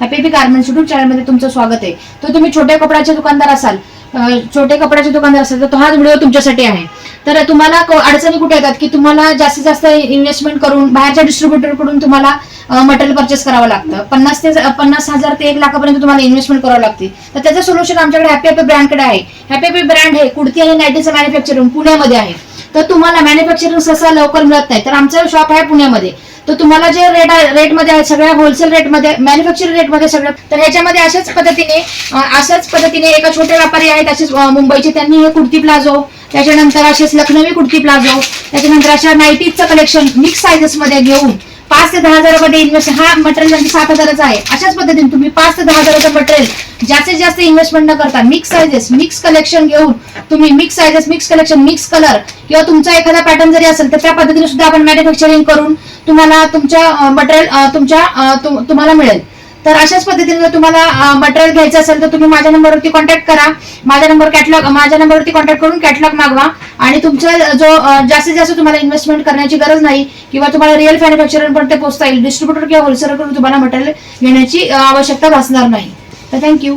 Happy P garments YouTube चॅनलमध्ये तुमचं स्वागत आहे. तर तुम्ही छोट्या कपड्याचे दुकानदार असाल छोटे कपड्याचे दुकानदार असाल तर तो हा व्हिडिओ तुमच्यासाठी आहे. तर तुम्हाला अडचणी कुठे येतात की तुम्हाला जास्तीत जास्त इन्व्हेस्टमेंट करून बाहेरच्या डिस्ट्रीब्युटरकडून तुम्हाला मटेरियल परचेस करावं लागतं. पन्नास ते पन्नास हजार ते एक लाखापर्यंत तुम्हाला इन्व्हेस्टमेंट करावं लागते. तर त्याचं सोल्युशन आमच्याकडे हॅपी हॅपी ब्रँडकडे आहे. हॅपी हॅपी ब्रँड हे कुर्ती आणि नाईटीचं मॅन्युफॅक्चरिंग पुण्यामध्ये आहे. तर तुम्हाला मॅन्युफॅक्चरिंग सहसा लवकर मिळत नाही. तर आमचं शॉप आहे पुण्यामध्ये. तर तुम्हाला जे रेट रेटमध्ये सगळ्या होलसेल रेटमध्ये मॅन्युफॅक्चरिंग रेटमध्ये सगळं तर ह्याच्यामध्ये अशाच पद्धतीने अशाच पद्धतीने एका छोटे व्यापारी आहेत असेच मुंबईचे त्यांनी हे कुर्ती प्लाझो त्याच्यानंतर असेच लखनवी कुर्ती प्लाझो त्याच्यानंतर अशा नाईटीजचं कलेक्शन मिक्स सायझेसमध्ये घेऊन पाच ते दहा हजारामध्ये इन्व्हेस्ट हा मटेरियल म्हणजे सात हजाराचा आहे अशाच पद्धतीने तुम्ही पाच ते दहा हजाराचं मटेरियल जास्तीत जास्त इन्व्हेस्टमेंट न करता मिक्स सायझेस मिक्स कलेक्शन घेऊन तुम्ही mix sizes mix collection mix colour किंवा तुमचा एखादा पॅटर्न जरी असेल तर त्या पद्धतीने सुद्धा आपण मॅन्युफॅक्चरिंग करून तुम्हाला तुमच्या मटेरियल तुमच्या तुम- तुम्हाला मिळेल. तर अशाच पद्धतीने जर तुम्हाला मटेरियल घ्यायचं असेल तर तुम्ही माझ्या नंबरवरती कॉन्टॅक्ट करा. माझ्या नंबर कॅटलॉग माझ्या नंबरवरती कॉन्टॅक्ट करून कॅटलॉग मागवा. आणि तुमचा जो जास्तीत जास्त तुम्हाला इन्व्हेस्टमेंट करण्याची गरज नाही किंवा तुम्हाला रिअल मॅन्युफॅक्चरपर्यंत पोहोचता येईल डिस्ट्रीब्युटर किंवा होलसेलरकडून तुम्हाला मटेरियल घेण्याची आवश्यकता भासणार नाही. तर थँक्यू